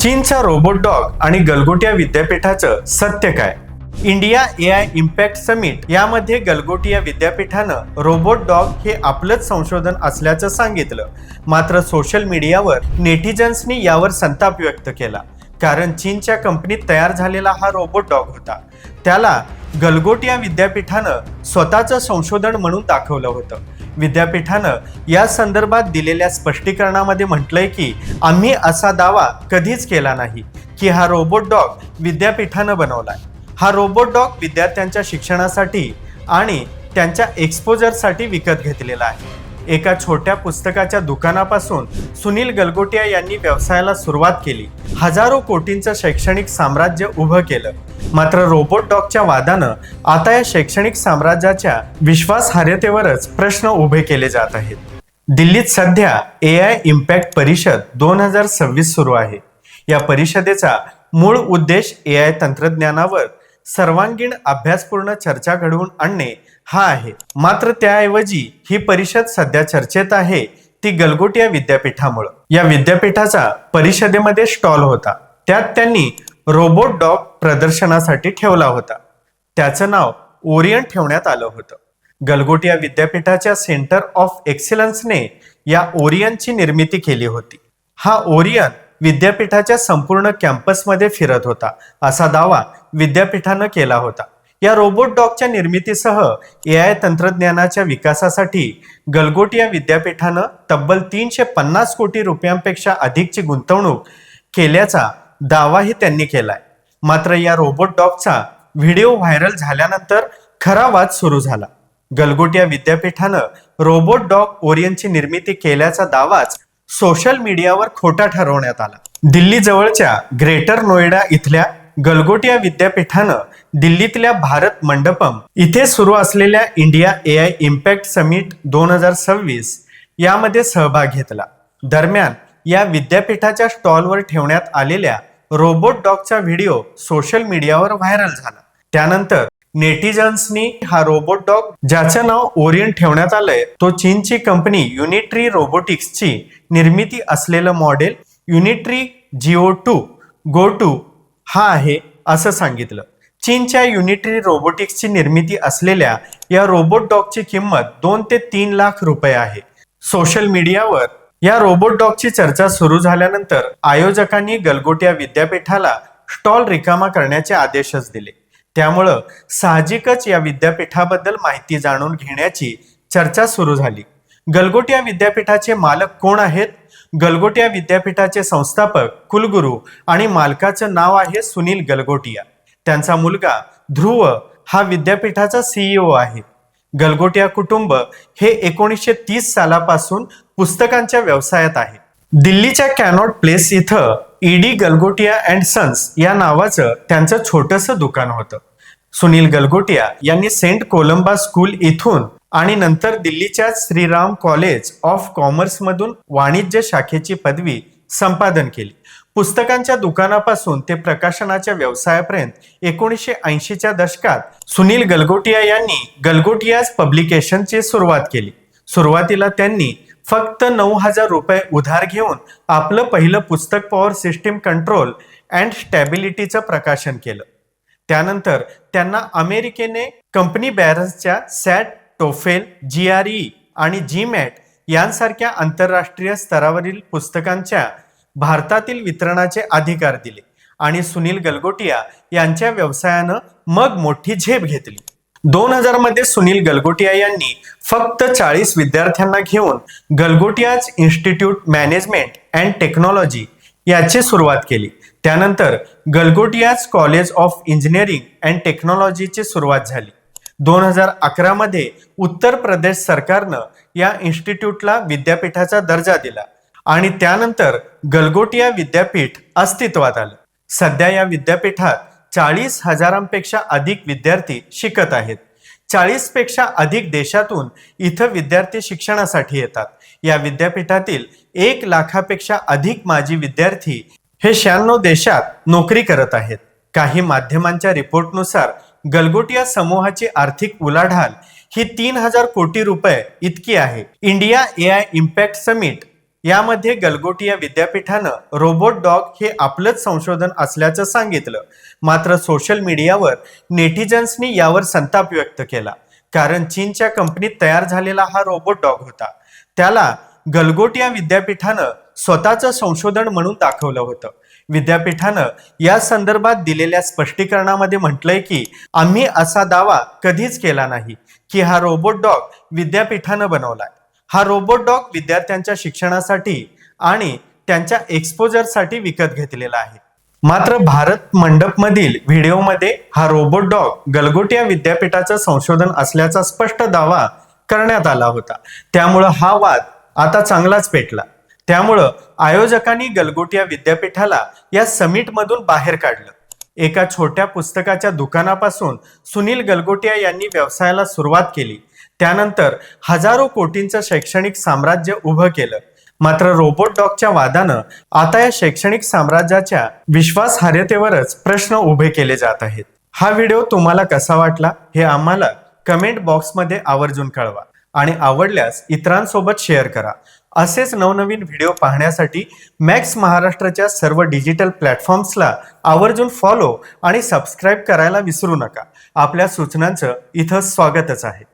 चीनचा robot dog आणि गलगोटिया विद्यापीठाचं सत्य काय? India A I impact summit यामध्ये गलगोटिया विद्यापीठानं रोबोट डॉग हे आपलंच संशोधन असल्याचं सांगितलं. मात्र सोशल मीडियावर नेटिझन्सनी यावर संताप व्यक्त केला. कारण चीनच्या कंपनीत तयार झालेला हा रोबोट डॉग होता. त्याला गलगोटिया विद्यापीठानं स्वतःचं संशोधन म्हणून दाखवलं होतं. विद्यापीठानं या संदर्भात दिलेल्या स्पष्टीकरणामध्ये म्हटलंय की आम्ही असा दावा कधीच केला नाही की हा रोबोट डॉग विद्यापीठानं बनवलाय. हा रोबोट डॉग विद्यार्थ्यांच्या शिक्षणासाठी आणि त्यांच्या एक्सपोजरसाठी विकत घेतलेला आहे. एका छोट्या पुस्तकाच्या दुकानापासून सुनील गलगोटिया यांनी व्यवसायाला सुरुवात केली. हजारो कोटींचं शैक्षणिक साम्राज्य उभं केलं. मात्र रोबोट डॉगच्या वादानं आता या शैक्षणिक साम्राज्याच्या विश्वासार्हतेवरच प्रश्न उभे केले जात आहेत. दिल्लीत सध्या ए आय इम्पॅक्ट परिषद दोन हजार सव्वीस सुरू आहे. या परिषदेचा मूळ उद्देश ए आय तंत्रज्ञानावर सर्वांगीण अभ्यासपूर्ण चर्चा घडवून आणणे हा आहे. मात्र त्याऐवजी ही परिषद सध्या चर्चेत आहे. ती गलगोटिया विद्यापीठामुळं. या विद्यापीठाचा परिषदेमध्ये स्टॉल होता. त्यात त्यांनी रोबोट डॉग प्रदर्शनासाठी ठेवला होता. त्याचं नाव ओरियन ठेवण्यात आलं होतं. गलगोटिया विद्यापीठाच्या सेंटर ऑफ एक्सिलन्सने या ओरियनची निर्मिती केली होती. हा ओरियन विद्यापीठाच्या संपूर्ण कॅम्पसमध्ये फिरत होता. असा दावा विद्यापीठानं केला होता. या रोबोट डॉगच्या निर्मितीसह ए आय तंत्रज्ञानाच्या विकासासाठी गलगोटिया विद्यापीठानं तब्बल तीनशे पन्नास कोटी रुपयांपेक्षा अधिकची गुंतवणूक केल्याचा दावाही त्यांनी केलाय. मात्र या रोबोट डॉगचा व्हिडिओ व्हायरल झाल्यानंतर खरा वाद सुरू झाला. गलगोटिया विद्यापीठानं रोबोट डॉग ओरियनची निर्मिती केल्याचा दावाच सोशल मीडियावर खोटा ठरवण्यात आला. दिल्ली जवळच्या ग्रेटर नोएडा इथल्या गलगोटिया विद्यापीठानं दिल्लीतल्या भारत मंडपम इथे सुरू असलेल्या India A I impact summit दोन हजार सव्वीस यामध्ये सहभाग घेतला. दरम्यान या विद्यापीठाच्या स्टॉलवर ठेवण्यात आलेल्या रोबोट डॉगचा व्हिडिओ सोशल मीडियावर व्हायरल झाला. त्यानंतर नेटिझन्सनी हा रोबोट डॉग ज्याचं नाव ओरियन ठेवण्यात आलंय तो चीनची कंपनी युनिट्री रोबोटिक्सची निर्मिती असलेलं model Unitree Go two go two हा आहे असं सांगितलं. चीनच्या युनिटरी रोबोटिक्सची निर्मिती असलेल्या या रोबोट डॉगची किंमत दोन ते तीन लाख रुपये आहे. सोशल मीडियावर या रोबोट डॉगची चर्चा सुरू झाल्यानंतर आयोजकांनी गलगोट्या विद्यापीठाला स्टॉल रिकामा करण्याचे आदेशच दिले. त्यामुळं साहजिकच या विद्यापीठाबद्दल माहिती जाणून घेण्याची चर्चा सुरू झाली. गलगोटिया विद्यापीठाचे मालक कोण आहेत? गलगोटिया विद्यापीठाचे संस्थापक कुलगुरू आणि मालकाचं नाव आहे सुनील गलगोटिया. त्यांचा मुलगा ध्रुव हा विद्यापीठाचा सीईओ आहे. गलगोटिया कुटुंब हे एकोणीसशे तीस सालापासून पुस्तकांच्या व्यवसायात आहे. दिल्लीच्या कॅनॉट प्लेस इथं E D Galgotia and sons या नावाचं त्यांचं छोटंसं दुकान होतं. सुनील गलगोटिया यांनी सेंट कोलंबा स्कूल इथून आणि नंतर दिल्लीच्या श्रीराम कॉलेज ऑफ कॉमर्समधून वाणिज्य शाखेची पदवी संपादन केली. पुस्तकांच्या दुकानापासून ते प्रकाशनाच्या व्यवसायापर्यंत एकोणीसशे ऐंशीच्या दशकात सुनील गलगोटिया यांनी गलगोटियाज पब्लिकेशनची सुरुवात केली. सुरुवातीला त्यांनी फक्त नऊ हजार रुपये उधार घेऊन आपलं पहिलं पुस्तक पॉवर सिस्टीम कंट्रोल अँड स्टॅबिलिटीचं प्रकाशन केलं. त्यानंतर त्यांना अमेरिकेने company बॅरन्सच्या SAT TOEFL G R E आणि जी मॅट यांसारख्या आंतरराष्ट्रीय स्तरावरील पुस्तकांच्या भारतातील वितरणाचे अधिकार दिले आणि सुनील गलगोटिया यांच्या व्यवसायानं मग मोठी झेप घेतली. दोन हजारमध्ये सुनील गलगोटिया यांनी फक्त चाळीस विद्यार्थ्यांना घेऊन Galgotias institute management and technology याची सुरुवात केली. त्यानंतर Galgotias college of engineering and टेक्नॉलॉजीची सुरुवात झाली. दोन हजार अकरा मध्ये उत्तर प्रदेश सरकारनं या इन्स्टिट्यूटला विद्यापीठाचा दर्जा दिला आणि त्यानंतर गलगोटिया विद्यापीठ अस्तित्वात आलं. सध्या या विद्यापीठात चाळीस हजारांपेक्षा अधिक विद्यार्थी शिकत आहेत. चाळीसपेक्षा अधिक देशातून इथं विद्यार्थी शिक्षणासाठी येतात. या विद्यापीठातील एक लाखापेक्षा अधिक माजी विद्यार्थी हे शहाण्णव देशात नोकरी करत आहेत. काही माध्यमांच्या रिपोर्टनुसार गलगोटिया समूहाची आर्थिक उलाढाल ही तीन हजार कोटी रुपये इतकी आहे. India A I impact summit यामध्ये गलगोटिया विद्यापीठानं रोबोट डॉग हे आपलंच संशोधन असल्याचं सांगितलं. मात्र सोशल मीडियावर नेटिझन्सनी यावर संताप व्यक्त केला. कारण चीनच्या कंपनीत तयार झालेला हा रोबोट डॉग होता. त्याला गलगोटिया विद्यापीठानं स्वतःचं संशोधन म्हणून दाखवलं होतं. विद्यापीठानं या संदर्भात दिलेल्या स्पष्टीकरणामध्ये म्हटलंय की आम्ही असा दावा कधीच केला नाही की हा रोबोट डॉग विद्यापीठानं बनवलाय. हा रोबोट डॉग विद्यार्थ्यांच्या शिक्षणासाठी आणि त्यांच्या एक्सपोजरसाठी विकत घेतलेला आहे. मात्र भारत मंडपमधील व्हिडिओमध्ये हा रोबोट डॉग गलगोटिया विद्यापीठाचं संशोधन असल्याचा स्पष्ट दावा करण्यात आला होता. त्यामुळं हा वाद आता चांगलाच पेटला. त्यामुळं आयोजकांनी गलगोटिया विद्यापीठाला या समिटमधून बाहेर काढलं. एका छोट्या पुस्तकाच्या दुकानापासून सुनील गलगोटिया यांनी व्यवसायाला सुरुवात केली. त्यानंतर हजारो कोटींचं शैक्षणिक साम्राज्य उभं केलं. मात्र रोबोट डॉगच्या वादानं आता या शैक्षणिक साम्राज्याच्या विश्वासार्हतेवरच प्रश्न उभे केले जात आहेत. हा व्हिडिओ तुम्हाला कसा वाटला हे आम्हाला कमेंट बॉक्समध्ये आवर्जून कळवा. आणि आवडल्यास इतरांसोबत शेअर करा. असेच नवनवीन व्हिडिओ पाहण्यासाठी मॅक्स महाराष्ट्राच्या सर्व डिजिटल प्लॅटफॉर्म्सला आवर्जून फॉलो आणि सबस्क्राईब करायला विसरू नका. आपल्या सूचनांचं इथं स्वागतच आहे.